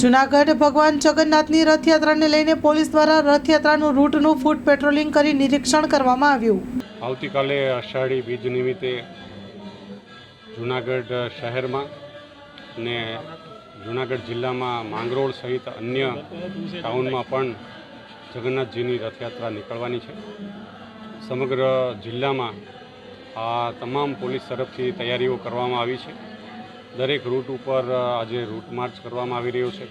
જુનાગઢ ભગવાન જગન્નાથની રથયાત્રાને લઈને પોલીસ દ્વારા રથયાત્રાનું રૂટનું ફૂટ પેટ્રોલિંગ કરી નિરીક્ષણ કરવામાં આવ્યું. આવતીકાલે અષાઢી બીજ નિમિત્તે જૂનાગઢ શહેરમાં ને જૂનાગઢ જિલ્લામાં માંગરોળ સહિત અન્ય ટાઉનમાં પણ જગન્નાથજીની રથયાત્રા નીકળવાની છે. સમગ્ર જિલ્લામાં આ તમામ પોલીસ તરફથી તૈયારીઓ કરવામાં આવી છે. દરેક રૂટ ઉપર આજે રૂટ માર્ચ કરવામાં આવી રહ્યો છે.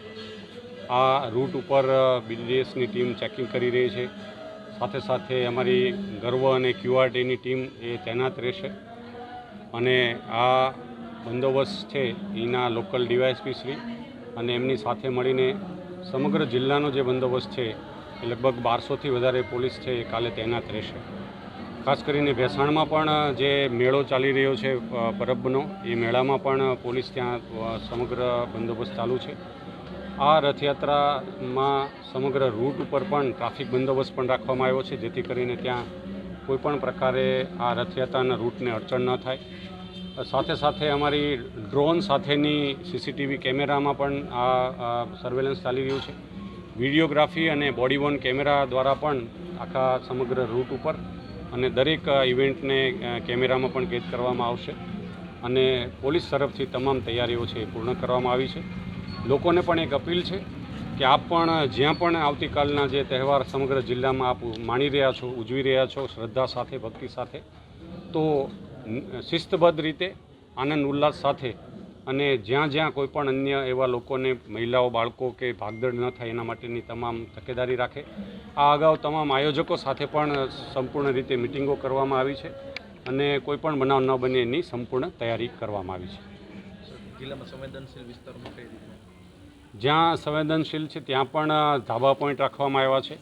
આ રૂટ ઉપર બીડીએસની ટીમ ચેકિંગ કરી રહી છે. સાથે સાથે અમારી ગર્વ અને ક્યુઆરટીની ટીમ એ તૈનાત રહેશે. અને આ બંદોબસ્ત છે એના લોકલ ડીવાયએસપી શ્રી અને એમની સાથે મળીને સમગ્ર જિલ્લાનો જે બંદોબસ્ત છે એ લગભગ બારસોથી વધારે પોલીસ છે એ કાલે તૈનાત રહેશે. ખાસ કરીને ભેસાણમાં પણ જે મેળો ચાલી રહ્યો છે પરબનો, એ મેળામાં પણ પોલીસ ત્યાં સમગ્ર બંદોબસ્ત ચાલુ છે. આ રથયાત્રામાં સમગ્ર રૂટ ઉપર પણ ટ્રાફિક બંદોબસ્ત પણ રાખવામાં આવ્યો છે, જેથી કરીને ત્યાં કોઈપણ પ્રકારે આ રથયાત્રાના રૂટને અડચણ ન થાય. સાથે સાથે અમારી ડ્રોન સાથેની સીસીટીવી કેમેરામાં પણ આ સર્વેલન્સ ચાલી રહ્યું છે. વિડીયોગ્રાફી અને બોડી વોન કેમેરા દ્વારા પણ આખા સમગ્ર રૂટ ઉપર અને દરેક ઇવેન્ટને કેમેરામાં પણ કેદ કરવામાં આવશે. અને પોલીસ તરફથી તમામ તૈયારીઓ છે એ પૂર્ણ કરવામાં આવી છે. લોકોને પણ એક અપીલ છે કે આપ પણ, જ્યાં પણ આવતીકાલના જે તહેવાર સમગ્ર જિલ્લામાં આપ માણી રહ્યા છો, ઉજવી રહ્યા છો, શ્રદ્ધા સાથે, ભક્તિ સાથે, તો શિસ્તબદ્ધ રીતે, આનંદ ઉલ્લાસ સાથે અને જ્યાં જ્યાં કોઈ પણ અન્ય એવા લોકોને મહિલાઓ બાળકો કે ભાગદડ ન થાય એના માટેની તમામ તકેદારી રાખે. આ અગાઉ તમામ આયોજકો સાથે પણ સંપૂર્ણ રીતે મિટિંગો કરવામાં આવી છે અને કોઈ પણ બનાવ ન બને એની સંપૂર્ણ તૈયારી કરવામાં આવી છે. જિલ્લામાં સંવેદનશીલ વિસ્તારમાં કઈ જ્યાં સંવેદનશીલ છે ત્યાં પણ ધાબા પોઈન્ટ રાખવામાં આવ્યા છે.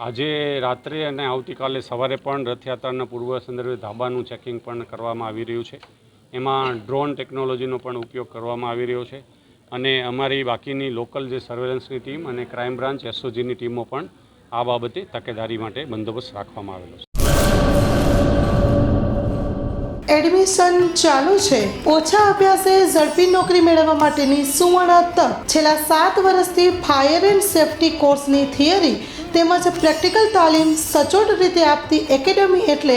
આજે રાત્રે અને આવતીકાલે સવારે પણ રથયાત્રાના પૂર્વ સંદર્ભે ધાબાનું ચેકિંગ પણ કરવામાં આવી રહ્યું છે. એમાં ડ્રોન ટેકનોલોજીનો પણ ઉપયોગ કરવામાં આવી રહ્યો છે. અને અમારી બાકીની લોકલ જે સર્વેલન્સની ટીમ અને ક્રાઇમ બ્રાન્ચ, એસઓજીની ટીમો પણ આ બાબતે તકેદારી માટે બંદોબસ્ત રાખવામાં આવેલો છે. એડમિશન ચાલુ છે. ઓછા અભ્યાસે ઝડપી નોકરી મેળવવા માટેની સુવર્ણ તક. છેલ્લા સાત વર્ષથી ફાયર એન્ડ સેફટી કોર્સની થિયરી તેમજ પ્રેક્ટિકલ તાલીમ સચોટ રીતે આપતી એકેડમી એટલે